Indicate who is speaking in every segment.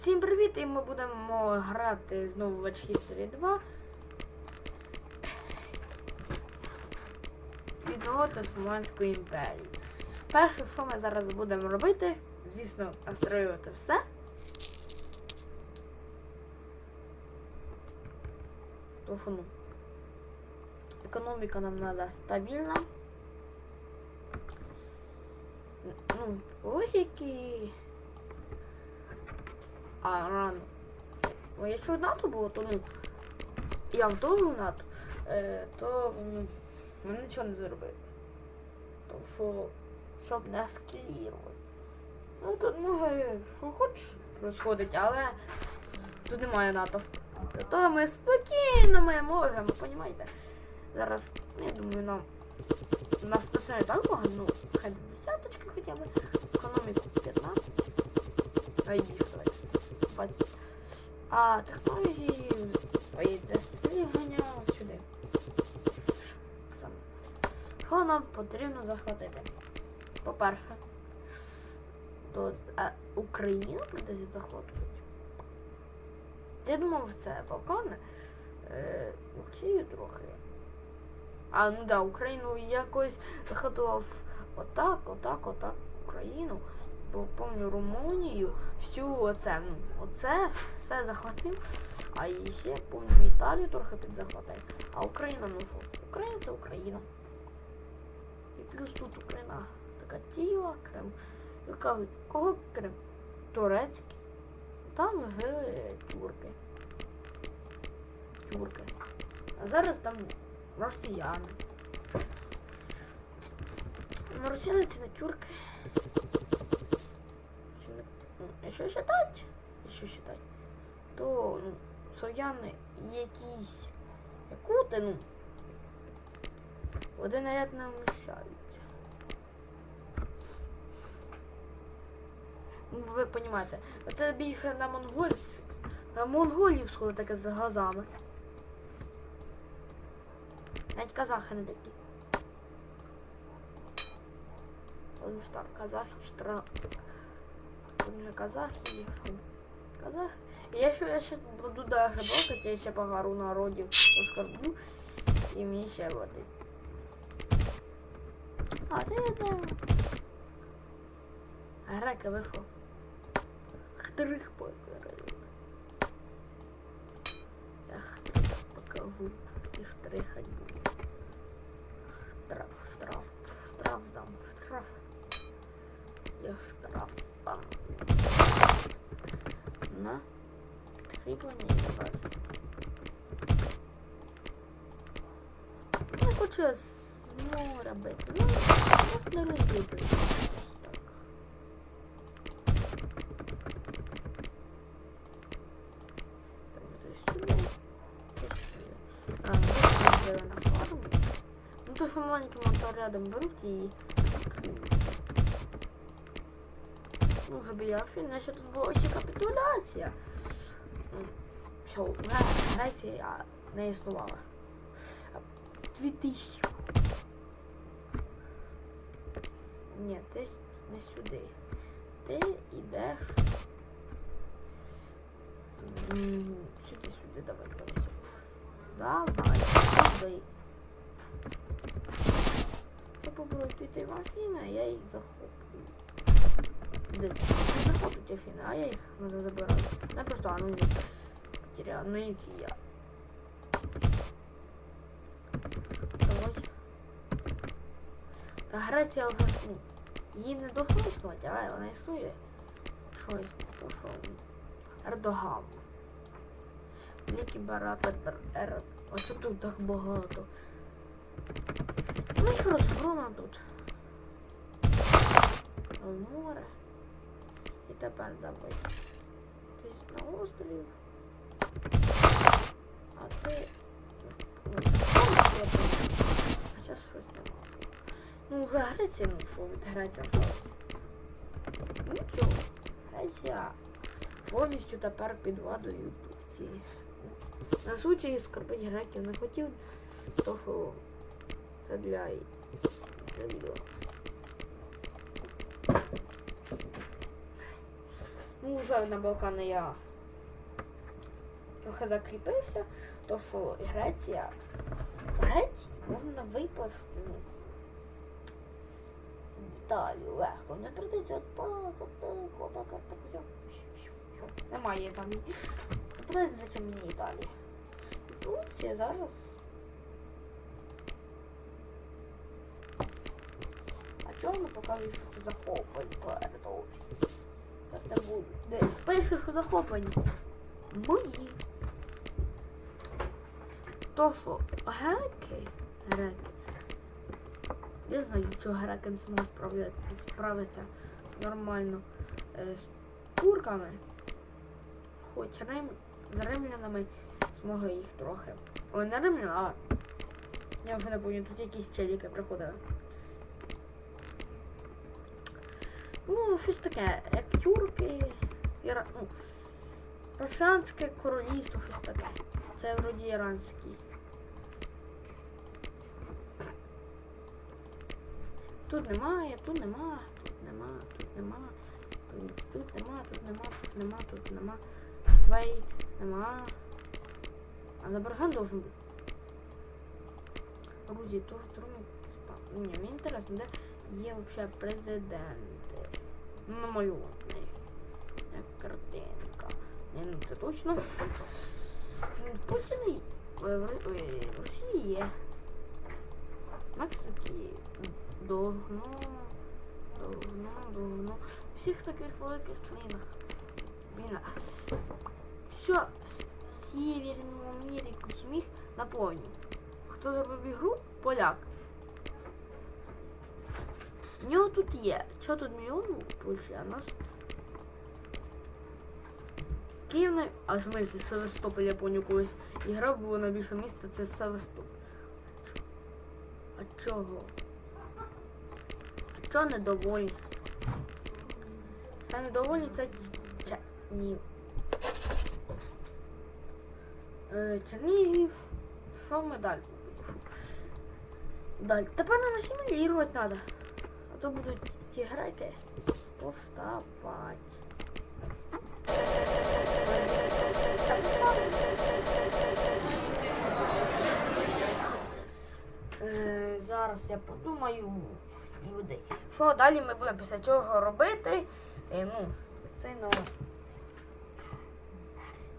Speaker 1: Всім привіт! І ми будемо грати знову в Watch History 2. Відновити Османську імперію. Перше, що ми зараз будемо робити, звісно, обстроювати все. Телефону. Економіка нам треба стабільна. Ну, логіки. А, рано. Бо якщо НАТО було, то ну. Я в того НАТО, е, то ну, ми нічого не зробили. То щоб не скілірувати. Ну тут може, що хочеш розходить, але тут немає НАТО. То ми спокійно ми можемо, понімаєте? Зараз, ну, я думаю, нам нас на це не так багато, ну, хай десяточки хоча б. Економіку 15. А й 20. А технології слігання сюди. Що нам потрібно захватити? По-перше, то а, Україну придеться захоплювати. Я думав, це Балкани. Е, Росію трохи. А, ну да, Україну якось захотував отак, отак, отак, Україну. Бо помню Румунію, всю оце, ну, оце все захватив. А і ще помню Італію трохи підзахватив. А Україна, ну? Україна це Україна. І плюс тут Україна така ціла, Крим. І кажуть, кого Крим? Турецький. Там ж тюрки. Тюрки. А зараз там росіяни. Ну, росіяни це не тюрки. Що Якщо считать, якщо считать, то ну, слов'яни якісь якути, ну, в один ряд не вміщаються. Ну, ви розумієте, це більше на монгольсь, на монголівську таке з газами. Навіть казахи не такі. Потому что казахи штраф. Помню казахи. фу. Казах. И я еще, я сейчас буду даже блокать, я ще погару народів оскорблю. І мені ще води. А ти де? Греки вихо. Хтрих покараю. Я хтрих покажу. І штрихать буду. Штраф, штраф, штраф дам, штраф. Я штраф дам. На. І далі. Я хочу з моря бити. Ну, я не люблю бити. Так. Так, вот сюди. і сюди. А, ну, фарму. Ну, то, що маленьким моторядом беруть і... Ну, Габіяфі, наче тут була ще капітуляція. Гре- Греція не існувала. 2000. Ні, ти не сюди. Ти йдеш. Сюди, сюди, давай, давай. Давай, сюди. Я попробую піти в Афіни, а я їх захоплюю. Де? Не захоплюють Афіни, а я їх не забираю. Я просто анонім ну і я. Давай. Та Греція вже, ну, її не існувати, а вона існує. Щось, що, Ердоган. Великий Бара Петр Ерод. Оце тут так багато. Ну їх розгромимо тут. В море. І тепер давай. Ти на острів. А ти. А зараз щось нема. Ну, що від Греція осталось. Нічого. Греція повністю тепер під владою Турції. На случай скорбить греків не хотів, то що це для, для відео. Ну, вже на Балкани я трохи закріпився, то що Греція. Греції можна випасти. Італію легко. Не прийдеться от так, от так, от так, от так, все. Немає там. Не подивіться, зачем мені Італія. Турція зараз. А чого не показує, що це захоплені передові? Зараз не. Пише, що захоплені. Мої. То що, греки? Греки. Не знаю, чого греки не зможуть справитися нормально е, з турками. Хоч рим, з римлянами змогли їх трохи. Ой, не римлян, а я вже не пам'ятаю, тут якісь челіки приходили. Ну, щось таке, як тюрки, іра... ну, Персианське королівство, щось таке. Це вроді іранський. Тут немає, тут нема, тут нема, тут нема, тут, нема, тут нема, тут нема, тут нема. Вейт, нема. А Забарган должен бути. Грузії, то трумі став. Ні, мені інтересно, де є взагалі президенти. Ну, намальований. Як картинка. Ні, ну це точно. М, Путін і- е, в Ро- ой, в Росії є. Мексики довно. Довно, довно. В всіх таких великих країнах. Війна. Все, Северну Америку всіх наповню. Хто зробив ігру? Поляк. У нього тут є. Що тут мільйон Польщі, а нас? Київ на... А в смысле Севастополь, я поняв колись. Ігра була на більше місце, це Севастополь. А чого? Чого недовольні? Це недовольні це Ча... Ні. Е, Чернігів. Що ми далі? Далі. Тепер нам асимілірувати треба. А то будуть ті греки повставати. Е, зараз я подумаю людей. Що далі ми будемо після цього робити? Е, ну, це ну.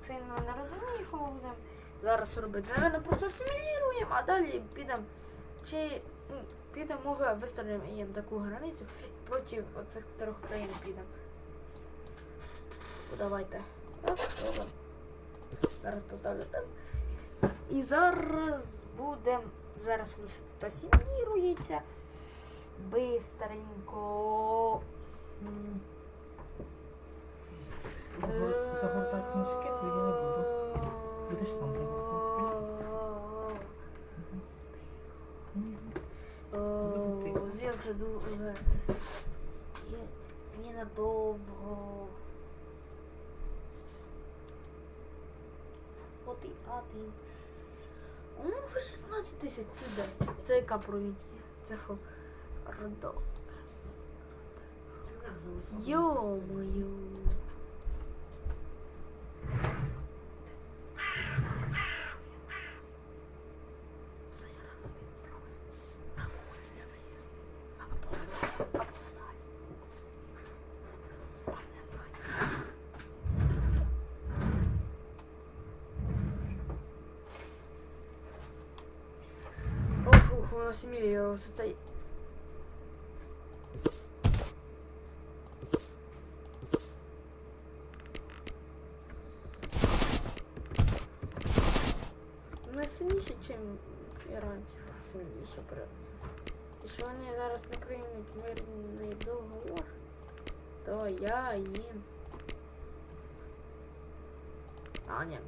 Speaker 1: Це ну, не розумію, що ми будемо зараз робити. Наверно, просто асимілюємо, а далі підемо. Чи ну, підемо, може, виставимо їм таку границю проти оцих трьох країн підемо. Ну, Давайте. Зараз поставлю так. І зараз будемо. Зараз все тут асимілюється. Бистренько.
Speaker 2: Загор- Загортати книжки твої не буду. Будеш сам загортати. Буду
Speaker 1: Як же дуже. Ненадовго. От і один. Ну, вже 16 тисяч це де? Це яка провінція? Це що? Родо. Йо-моє. Це я рано відправив. А мой не весь. А по- а по залі. Там немає. Ох, ух, воно сім'ї, ось цей. Не сильніше, ніж іранці, а сильніше. при- Якщо вони зараз не приймуть мирний договор, то я їм. А, ні.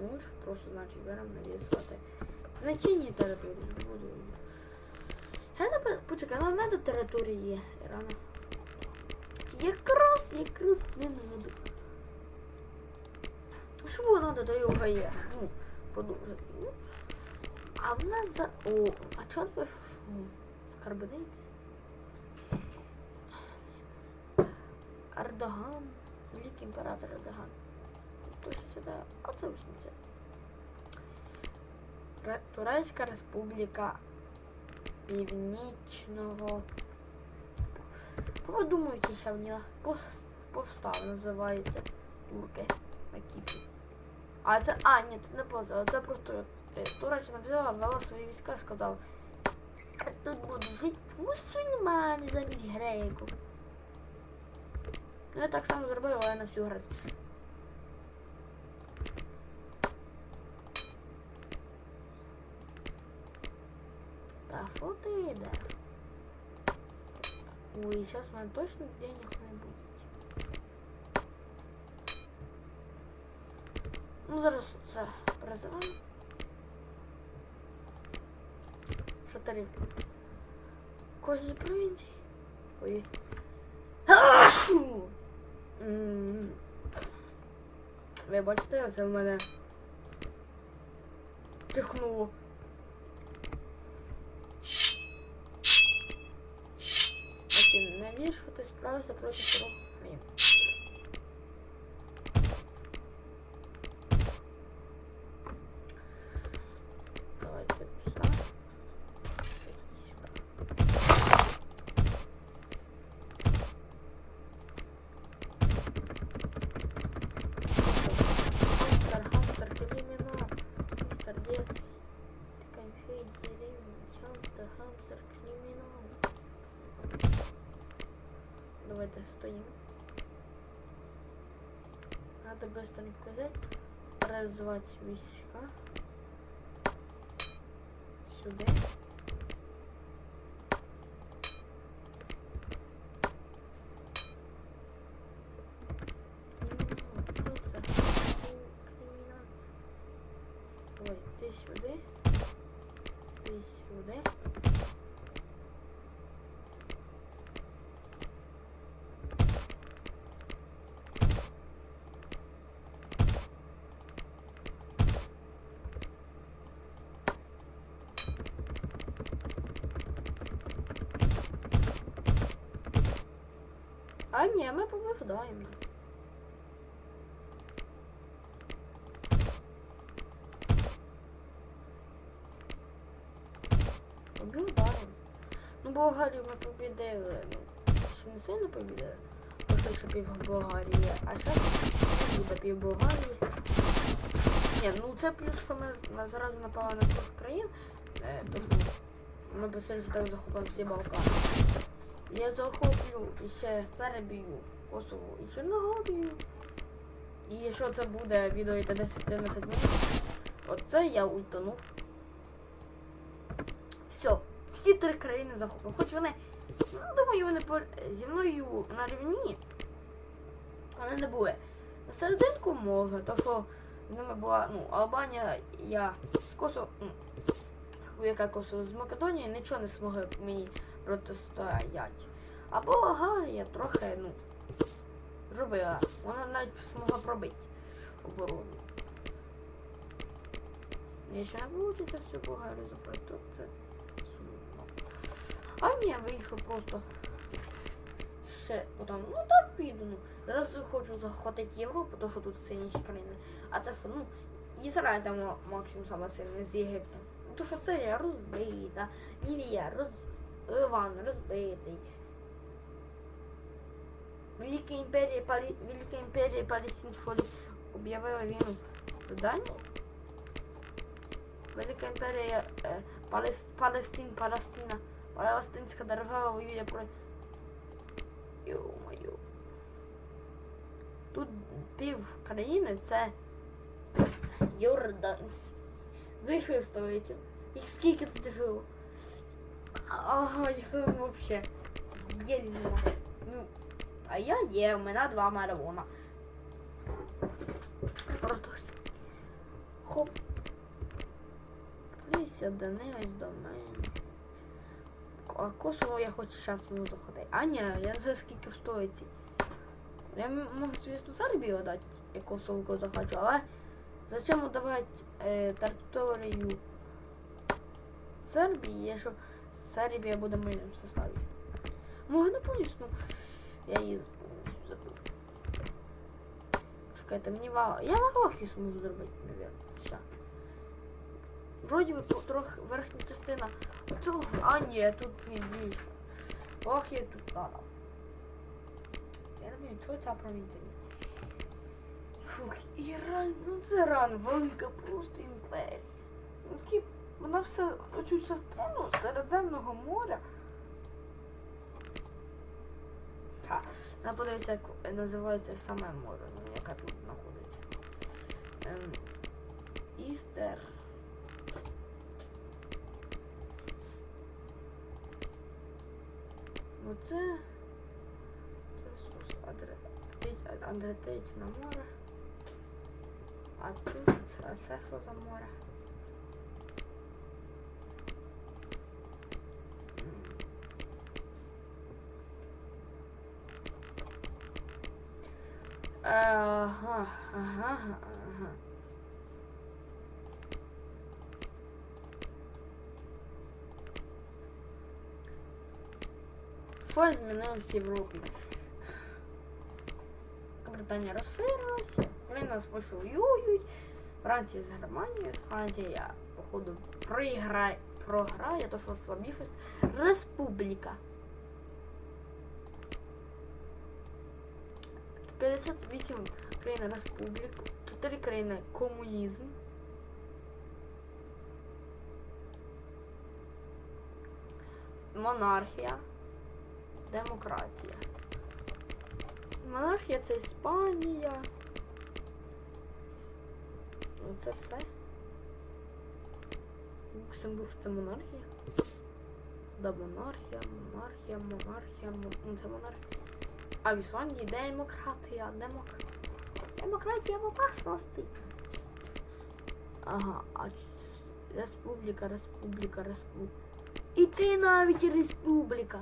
Speaker 1: Ну ж, просто значить беремо надіслати. На чинній території буду. Пе- почекай, нам не до території є Ірана. Якраз, якраз не надо. Що було надо до його є? Ну, продовжити. А в нас за... О, а чого ти? Скарбниці? Ардоган. Великий імператор Ердоган. То що це? А це ось не. Турецька Республіка Північного. Подумайте, що в пос- повстав називається турки на Кіпрі. А це. А, ні, це не поза, це просто е, Туреччина взяла, ввела свої війська і сказала. «А Тут будуть жити мусульмани замість греків. Ну я так само зробив, але на всю Грецію. Та що ти йдеш? Ой, зараз в мене точно денег не буде. Ну зараз це. Що тариф? Кожній провінції. Ой. Ви бачите, це в мене чихнуло. Окей, не вірш, що ти справився проти трьох Давайте надо Надо быстренько взять, развивать війська. Сюди. Кримінал, хамстер, кримінал. Ой, ти сюди. Ти сюди. А ні, ми побігдаємо. Побігдаємо. Ну, Болгарію ми побідили. Ну, ще не сильно побідили. Просто ще пів Болгарії. А зараз буде пів Болгарії. Ні, ну це плюс, що ми зразу напали на трьох країн. Е, тому ми быстрее так захопимо всі Балкани. Я захоплю ще Сербію, Косово і Чорногорію. І якщо це буде відео йде 10-11 минут, оце я ультанув. Все, всі три країни захоплю. Хоч вони, ну, думаю, вони по, зі мною на рівні. Вони не були. На серединку може, то що з ними була, ну, Албанія, я з Косово, ну, яка Косово з Македонії, нічого не змогли мені протистояти. А Болгарія трохи, ну, робила. Вона навіть змогла пробити оборону. Якщо не вийде всю Болгарію забрати, то це сумно. А ні, вийшов просто ще потім, ну так піду. Ну. Зараз хочу захватити Європу, тому що тут сильніші країни. А це що, ну, Ізраїль там максимум саме сильний з Єгиптом. То що Сирія розбита, Лівія роз... Іван розбитий. Велика імперія, Палі... Велика імперія ли об'явила війну Данії? Велика імперія е, Палес... Палестин, Палестина, Палестинська держава воює про... Йо-моє. Тут пів країни це Йорданці. В столицю. Їх скільки тут жило? Ага, їх вообще. Є нема. Ну, а я є, у мене два марафона. Хоп. Присядинись до мене. А Косово я хочу зараз можу заходити. А ні, я не знаю скільки столиці. Я можу, звісно, Сербію дати, як Косово захочу, але зачем давати е, територію Сербії, якщо Сербія буде в составі. Можна повністю, ну, я її повністю забув. Чекайте, мені ва. Я на лохіс можу зробити, мабуть. Ща. Вроді би трохи верхня частина. Цього. А, ні, тут більше. Ох, є тут надо. Я не знаю, чого ця провінція. Фух, Іран, ну це Іран, велика просто імперія. Ну, вона все оцю частину Середземного моря. Ха, вона подивиться, як називається саме море, ну, яке тут знаходиться. Ем, Істер. Це. Це сус Адриатич- Адріатичне море. А тут це що за море? Ага, ага, ага. Що змінилося в Європі? Британія розширилася, Україна Польщею воюють, Франція з Германією, Франція, походу, проіграє, програє, то що слабішість. Республіка. 58 країн республік, 4 країни комунізм. Монархія, демократія. Монархія це Іспанія. Ну, Це все. Люксембург це монархія. Да, монархія, монархія, монархія, мон... ну, це монархія. А в Ісландії демократія, демок... демократія в опасності. Ага, а республіка, республіка, республіка. І ти навіть республіка.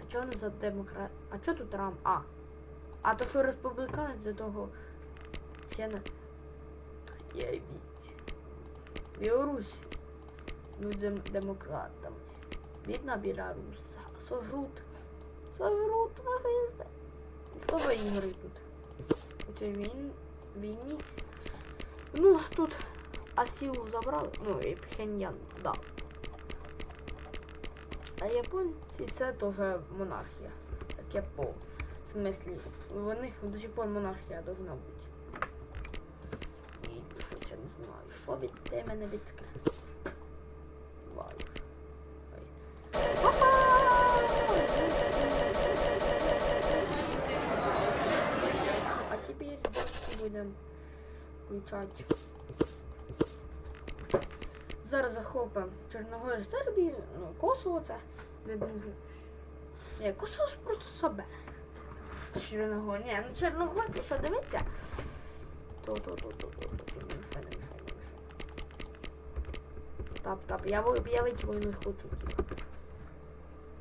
Speaker 1: А чого не за демократ? А чого тут Рам? А. А то що республіканець за того. Не. Я Білорусь. Будем демократом. Бідна Білоруса. Сожрут. Сожрут фашисти. Хто виграє тут? У війн... війні. Ну, тут Асілу забрали. Ну і Пхеньян, да. А японці це теж монархія. Таке по в смислі. У них до сих пор монархія должна бути. І щось я не знаю. Що від де мене відкрити? Вау. Ой. А теперь давайте будемо включати. Зараз захопимо Чорногорію, Сербію, ну, Косово це. Ні, Косово просто себе. Чорногорія. Ні, ну Чорногорія, що дивиться? То, то, то, то, то, то, не мішай, не мішай, не мішай. Тап, тап, я об'явити війну хочу.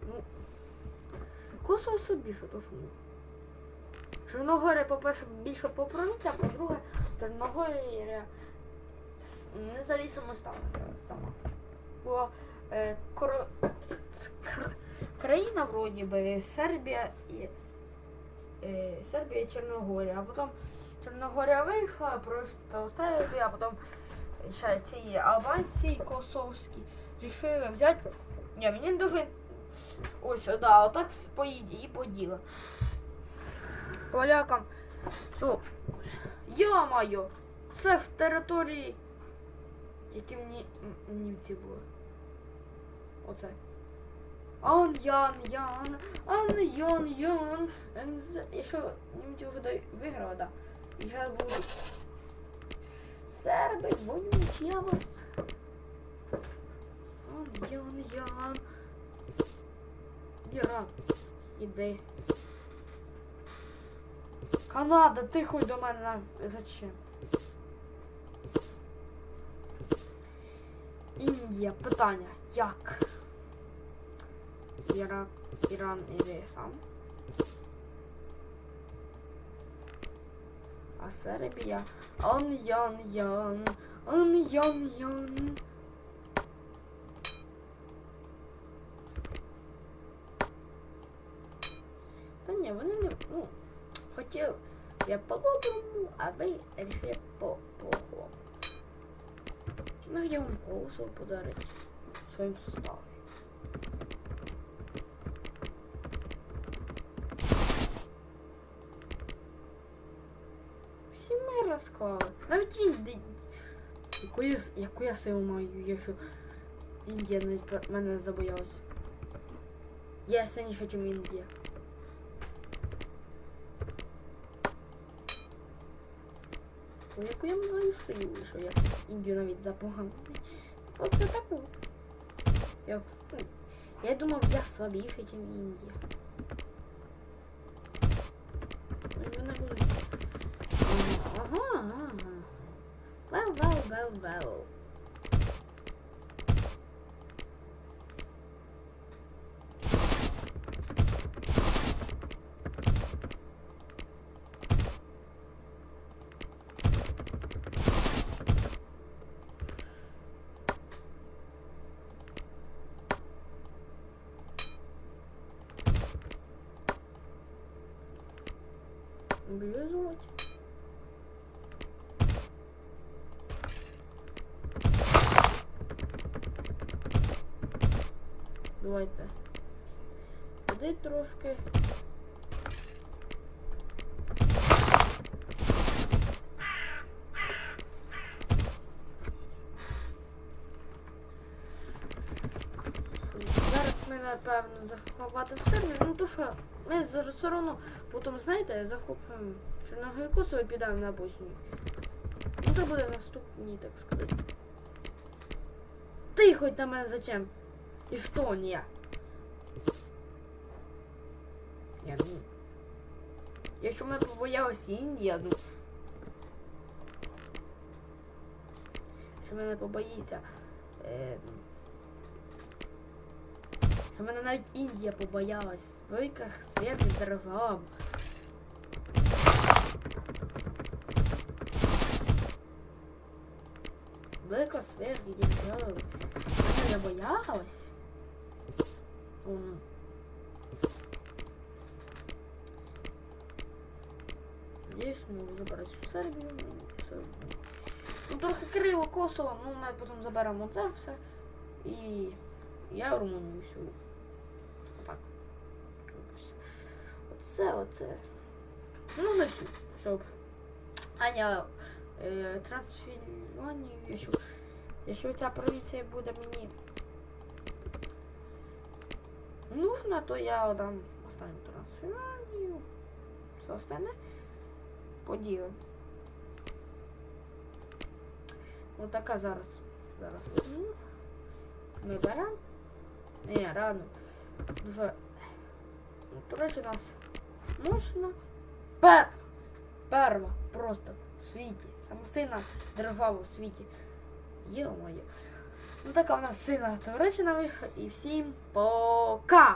Speaker 1: Ну, Косово собі, що то що. ну. Чорногорія, по-перше, більше по а по-друге, Чорногорія независимо стала сама. Бо е, кор... кр- країна вроді би Сербія і е, Сербія і Чорногорія, а потім Чорногорія вийшла, просто Сербія, а потім ще ці албанці косовські рішили взяти. Ні, мені дуже ось, да, отак поїде і поділа. Полякам. Що? Йо-моє! Це в території. Які в ні... німці були. Оце. Ан Ян Ян, Ан Ян Ян. І що німці вже виграли, да. І зараз будуть. Серби, вонючі, я вас. Ан Ян Ян. Іран. Іди. Канада, ти хуй до мене на... зачем? Індія, питання. Як? Ірак, Іран іде сам. А Сербія. Ан ян ян. Ан ян ян. Я по-доброму, а ви рішили по-плохому. Ну, я вам колесо подарить в своєму составі. Всі ми розклали. Навіть Індія. Яку я, яку я силу маю, якщо Індія мене забоялась. Я сильніша, ніж Індія. Яку я маю силу, що я Індію навіть запугав. Оце так. от. Я, ну, я думав, я слабіший, ніж Індія. Ну, ага, ага. Well, well, well, well. Блюзуть. Давайте. Туди трошки. Зараз ми напевно заховати все. Ну то що, ми зараз все одно потім, знаєте, захопимо Чорногою косу і підемо на Боснію. Ну це буде наступні, так сказати. Ти хоч на мене зачем? Естонія. Я ну. Якщо мене побоялась Індія, ну. Що мене побоїться. Е, ну. Мене навіть Індія побоялась. Велика святих держав. Велика святих держав. Мене не боялась. М. Надіюсь, ми забрати в Сербію. мені. Ну, трохи криво Косово, ну ми потім заберемо це все. І я Румунію всю. Так. Якось. Оце, оце. Ну, не всю, щоб. Аня, е, трансфілювання, якщо, якщо ця провінція буде мені нужна, то я дам останню трансфілювання. Все остальне поділимо. Ось така зараз. Зараз візьму. Ми беремо. Ні, рано. Дуже. Ну, речі, у нас можна. Пер... Перва просто в світі. Самосильна держава в світі. Є моє. Ну така у нас сильна Туреччина. І всім пока!